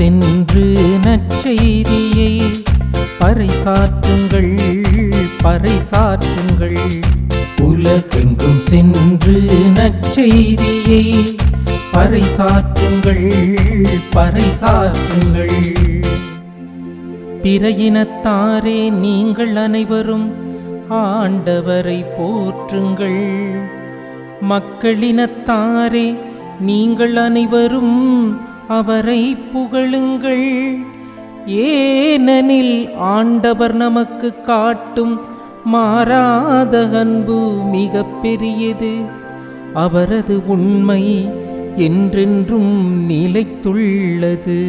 சென்று நற்செய்தியை பறைசாற்றுங்கள் பறைசாற்றுங்கள். உலகெங்கும் சென்று நற்செய்தியை பறைசாற்றுங்கள் பறைசாற்றுங்கள். பிற இனத்தாரே நீங்கள் அனைவரும் ஆண்டவரை போற்றுங்கள். மக்களினத்தாரே நீங்கள் அனைவரும் அவரை புகழுங்கள். ஏனெனில் ஆண்டவர் நமக்கு காட்டும் மாறாத அன்பு மிக பெரியது. அவரது உண்மை என்றென்றும் நிலைத்துள்ளது.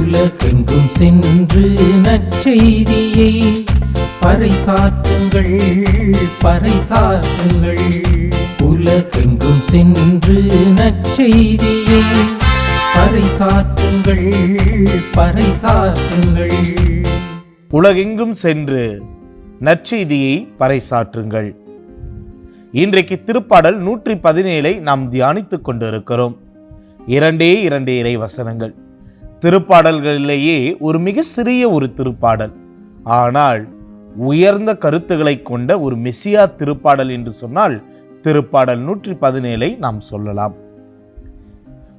உலகெங்கும் சென்று நற்செய்தியை பறைசாற்றுங்கள் பறைசாற்றுங்கள் உலகெங்கும் சென்று நற்செய்தியை. பறைசாற்றுங்கள் பறைசாற்றுங்கள் உலகெங்கும் சென்று நற்செய்தியை பறைசாற்றுங்கள் இன்றைக்கு திருப்பாடல் நூற்றி பதினேழை நாம் தியானித்துக் கொண்டிருக்கிறோம். இரண்டே இரண்டு இறை வசனங்கள் திருப்பாடல்களிலேயே ஒரு மிக சிறிய ஒரு திருப்பாடல். ஆனால் உயர்ந்த கருத்துக்களை கொண்ட ஒரு மெசியா திருப்பாடல் என்று சொன்னால் திருப்பாடல் நூற்றி பதினேழை நாம் சொல்லலாம்.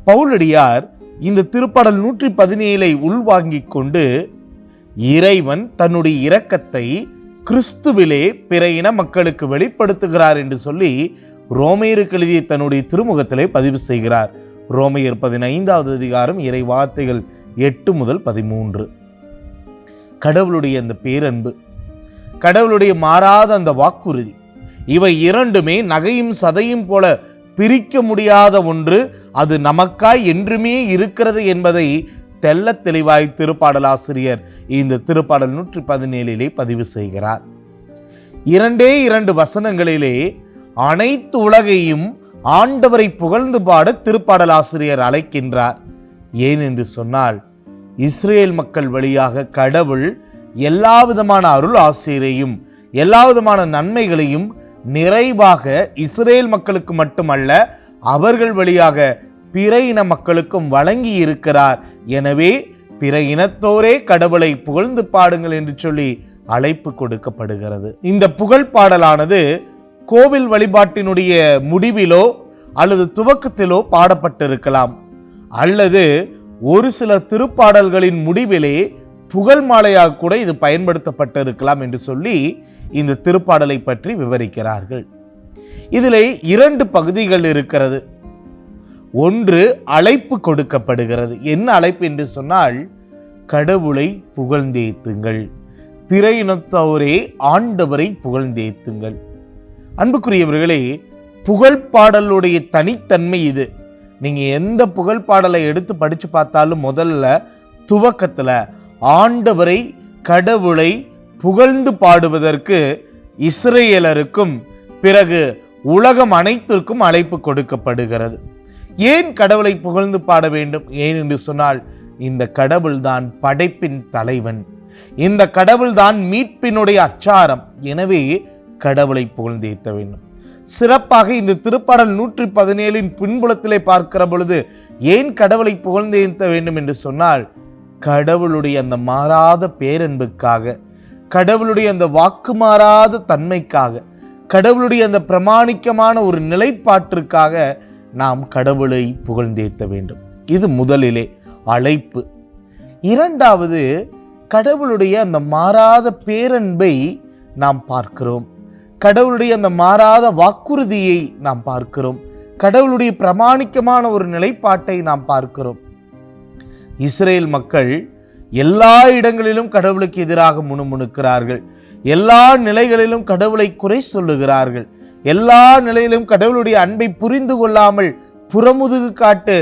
பவுலடியார் இந்த திருப்பாடல் நூற்றி பதினேழை உள்வாங்கிக் கொண்டு இறைவன் தன்னுடைய இரக்கத்தை கிறிஸ்துவிலே பிற இன மக்களுக்கு வெளிப்படுத்துகிறார் என்று சொல்லி ரோமையருக்கு எழுதிய தன்னுடைய திருமுகத்திலே பதிவு செய்கிறார். ரோமையர் பதினைந்தாவது அதிகாரம் இறை வார்த்தைகள் எட்டு முதல் பதிமூன்று. கடவுளுடைய அந்த பேரன்பு கடவுளுடைய மாறாத அந்த வாக்குறுதி. இவை இரண்டுமே நகையும் சதையும் போல பிரிக்க முடியாத ஒன்று அது நமக்காய் என்றுமே இருக்கிறது என்பதை தெல்ல தெளிவாய் திருப்பாடலாசிரியர் இந்த திருப்பாடல் நூற்றி பதினேழிலே பதிவு செய்கிறார். இரண்டே இரண்டு வசனங்களிலே அனைத்து உலகையும் ஆண்டவரை புகழ்ந்து பாட திருப்பாடலாசிரியர் அழைக்கின்றார். ஏனென்று சொன்னால் இஸ்ரேல் மக்கள் வழியாக கடவுள் எல்லா விதமான அருள் ஆசிரியரையும் எல்லா விதமான நன்மைகளையும் நிறைவாக இஸ்ரேல் மக்களுக்கு மட்டுமல்ல அவர்கள் வழியாக பிற இன மக்களுக்கும் வழங்கி இருக்கிறார் எனவே பிற இனத்தோரே கடவுளை புகழ்ந்து பாடுங்கள் என்று சொல்லி அழைப்பு கொடுக்கப்படுகிறது. இந்த புகழ் பாடலானது கோவில் வழிபாட்டினுடைய முடிவிலோ அல்லது துவக்கத்திலோ பாடப்பட்டிருக்கலாம். அல்லது ஒரு சில திருப்பாடல்களின் முடிவிலே புகழ் மாலையாக கூட இது பயன்படுத்தப்பட்டிருக்கலாம் என்று சொல்லி இந்த திருப்பாடலை பற்றி விவரிக்கிறார்கள். இதில் இரண்டு பகுதிகள் இருக்கிறது. ஒன்று அழைப்பு கொடுக்கப்படுகிறது. என்ன அழைப்பு என்று சொன்னால் கடவுளை புகழ்ந்தேத்துங்கள். பிற இனத்தவரே ஆண்டவரை புகழ்ந்தேத்துங்கள். அன்புக்குரியவர்களே புகழ் பாடலுடைய தனித்தன்மை இது. நீங்கள் எந்த புகழ் பாடலை எடுத்து படித்து பார்த்தாலும் முதல்ல துவக்கத்தில் ஆண்டவரை கடவுளை புகழ்ந்து பாடுவதற்கு இஸ்ரேலருக்கும் பிறகு உலகம் அனைத்திற்கும் அழைப்பு கொடுக்கப்படுகிறது. ஏன் கடவுளை புகழ்ந்து பாட வேண்டும்? ஏன் என்று சொன்னால் இந்த கடவுள்தான் படைப்பின் தலைவன். இந்த கடவுள்தான் மீட்பினுடைய அச்சாரம். எனவே கடவுளை புகழ்ந்தேத்த வேண்டும். சிறப்பாக இந்த திருப்பாடல் நூற்றி பதினேழின் பின்புலத்திலே பார்க்கிற பொழுது ஏன் கடவுளை புகழ்ந்தேத்த வேண்டும் என்று சொன்னால் கடவுளுடைய அந்த மாறாத பேரன்புக்காக கடவுளுடைய அந்த வாக்கு மாறாத தன்மைக்காக கடவுளுடைய அந்த பிரமாணிக்கமான ஒரு நிலைப்பாட்டிற்காக நாம் கடவுளை புகழ்ந்தேத்த வேண்டும். இது முதலிலே அழைப்பு. இரண்டாவது கடவுளுடைய அந்த மாறாத பேரன்பை நாம் பார்க்கிறோம். கடவுளுடைய அந்த மாறாத வாக்குறுதியை நாம் பார்க்கிறோம். கடவுளுடைய பிரமாணிக்கமான ஒரு நிலைப்பாட்டை நாம் பார்க்கிறோம். இஸ்ரேல் மக்கள் எல்லா இடங்களிலும் கடவுளுக்கு எதிராக முணுமுணுக்கிறார்கள். எல்லா நிலைகளிலும் கடவுளை குறை சொல்லுகிறார்கள். எல்லா நிலையிலும் கடவுளுடைய அன்பை புரிந்து கொள்ளாமல் புறமுதுகு காட்டு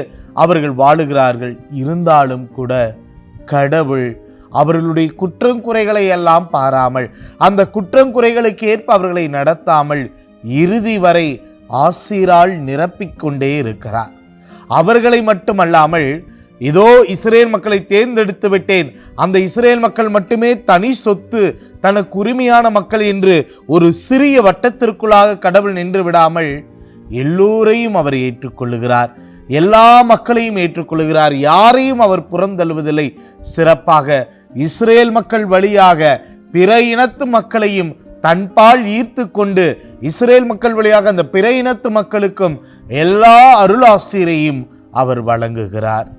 அவர்கள் வாழுகிறார்கள். இருந்தாலும் கூட கடவுள் அவர்களுடைய குற்றம் குறைகளை எல்லாம் பாராமல் அந்த குற்றம் குறைகளுக்கு ஏற்ப அவர்களை நடத்தாமல் இறுதி வரை ஆசிரால் நிரப்பிக்கொண்டே இருக்கிறார். அவர்களை மட்டுமல்லாமல் இதோ இஸ்ரேல் மக்களை தேர்ந்தெடுத்து விட்டேன். அந்த இஸ்ரேல் மக்கள் மட்டுமே தனி சொத்து தனக்கு உரிமையான மக்கள் என்று ஒரு சிறிய வட்டத்திற்குள்ளாக கடவுள் நின்று விடாமல் எல்லோரையும் அவர் ஏற்றுக்கொள்ளுகிறார். எல்லா மக்களையும் ஏற்றுக்கொள்கிறார் யாரையும் அவர் புறந்தள்ளுவதில்லை. சிறப்பாக இஸ்ரேல் மக்கள் வழியாக பிற இனத்து மக்களையும் தன்பால் ஈர்த்து கொண்டு இஸ்ரேல் மக்கள் வழியாக அந்த பிற இனத்து மக்களுக்கும் எல்லா அருளாசிரியையும் அவர் வழங்குகிறார்.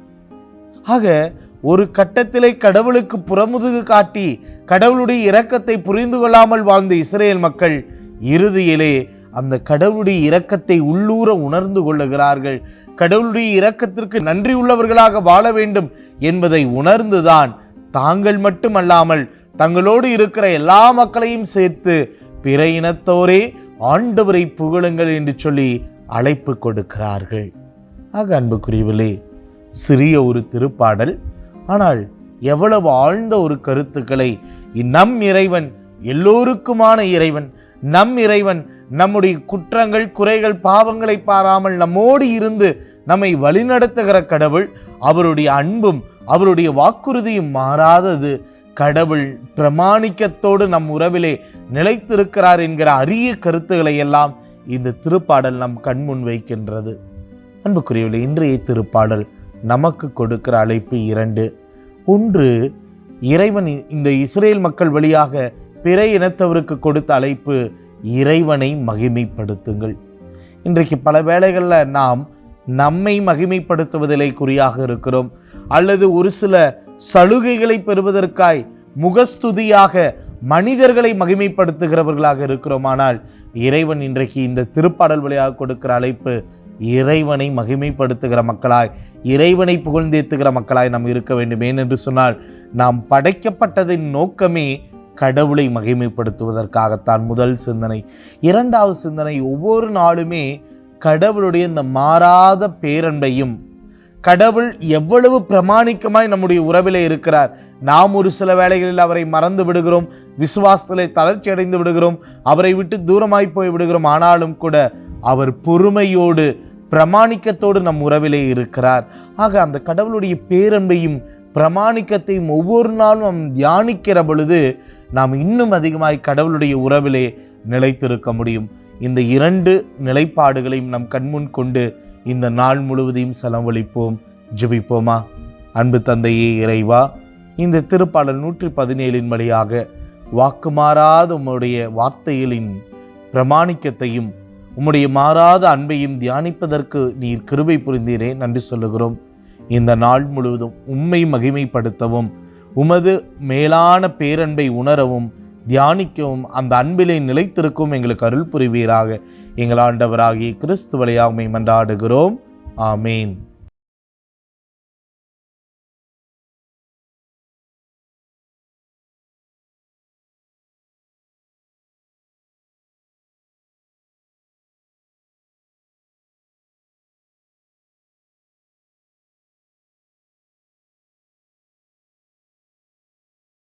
ஆக ஒரு கட்டத்திலே கடவுளுக்கு புறமுதுகு காட்டி கடவுளுடைய இரக்கத்தை புரிந்து கொள்ளாமல் வாழ்ந்த இஸ்ரேல் மக்கள் இறுதியிலே அந்த கடவுளுடைய இரக்கத்தை உள்ளூர உணர்ந்து கொள்ளுகிறார்கள். கடவுளுடைய இரக்கத்திற்கு நன்றி உள்ளவர்களாக வாழ வேண்டும் என்பதை உணர்ந்துதான் தாங்கள் மட்டுமல்லாமல் தங்களோடு இருக்கிற எல்லா மக்களையும் சேர்த்து பிற இனத்தோரே ஆண்டவரை புகழுங்கள் என்று சொல்லி அழைப்பு கொடுக்கிறார்கள். ஆக அன்புக்குரியவிலே சிறிய ஒரு திருப்பாடல். ஆனால் எவ்வளவு ஆழ்ந்த ஒரு கருத்துக்களை நம் இறைவன் எல்லோருக்குமான இறைவன் நம் இறைவன் நம்முடைய குற்றங்கள் குறைகள் பாவங்களை பாராமல் நம்மோடு இருந்து நம்மை வழிநடத்துகிற கடவுள் அவருடைய அன்பும் அவருடைய வாக்குறுதியும் மாறாதது. கடவுள் பிரமாணிக்கத்தோடு நம் உறவிலே நிலைத்திருக்கிறார் என்கிற அரிய கருத்துக்களை எல்லாம் இந்த திருப்பாடல் நம் கண்முன் வைக்கின்றது. அன்புக்குரியவில்லை இன்றைய திருப்பாடல் நமக்கு கொடுக்கிற அழைப்பு இரண்டு. ஒன்று இறைவன் இந்த இஸ்ரேல் மக்கள் வழியாக பிற இனத்தவருக்கு கொடுத்த அழைப்பு இறைவனை மகிமைப்படுத்துங்கள். இன்றைக்கு பல வேளைகளில் நாம் நம்மை மகிமைப்படுத்துவதிலே குறியாக இருக்கிறோம். அல்லது ஒரு சில சலுகைகளை பெறுவதற்காய் முகஸ்துதியாக மனிதர்களை மகிமைப்படுத்துகிறவர்களாக இருக்கிறோம். ஆனால் இறைவன் இன்றைக்கு இந்த திருப்பாடல் வழியாக கொடுக்கிற அழைப்பு இறைவனை மகிமைப்படுத்துகிற மக்களாய் இறைவனை புகழ்ந்தேத்துகிற மக்களாய் நாம் இருக்க வேண்டும். ஏனென்று சொன்னால் நாம் படைக்கப்பட்டதின் நோக்கமே கடவுளை மகிமைப்படுத்துவதற்காகத்தான் முதல் சிந்தனை. இரண்டாவது சிந்தனை ஒவ்வொரு நாளுமே கடவுளுடைய இந்த மாறாத பேரன்பையும் கடவுள் எவ்வளவு பிரமாணிக்கமாய் நம்முடைய உறவிலே இருக்கிறார். நாம் ஒரு சில வேளைகளில் அவரை மறந்து விடுகிறோம் விசுவாசத்திலே தளர்ச்சி அடைந்து விடுகிறோம் அவரை விட்டு தூரமாய் போய் விடுகிறோம். ஆனாலும் கூட அவர் பொறுமையோடு பிரமாணிக்கத்தோடு நம் உறவிலே இருக்கிறார். ஆக அந்த கடவுளுடைய பேரன்பையும் பிரமாணிக்கத்தையும் ஒவ்வொரு நாளும் நாம் தியானிக்கிற பொழுது நாம் இன்னும் அதிகமாய் கடவுளுடைய உறவிலே நிலைத்திருக்க முடியும். இந்த இரண்டு நிலைப்பாடுகளையும் நம் கண்முன் கொண்டு இந்த நாள் முழுவதையும் செலவழிப்போம் ஜெபிப்போமா? அன்பு தந்தையே இறைவா இந்த திருப்பாடல் நூற்றி பதினேழின் வழியாக வாக்குமாறாத உம்முடைய வார்த்தைகளின் பிரமாணிக்கத்தையும் உம்முடைய மாறாத அன்பையும் தியானிப்பதற்கு நீர் கிருபை புரிந்தீரே நன்றி சொல்லுகிறோம். இந்த நாள் முழுவதும் உம்மை மகிமைப்படுத்தவும் உமது மேலான பேரன்பை உணரவும் தியானிக்கவும் அந்த அன்பிலே நிலைத்திருக்கும் எங்களுக்கு அருள் புரிவீராக. எங்கள் ஆண்டவராகிய கிறிஸ்து மன்றாடுகிறோம். ஆமேன்.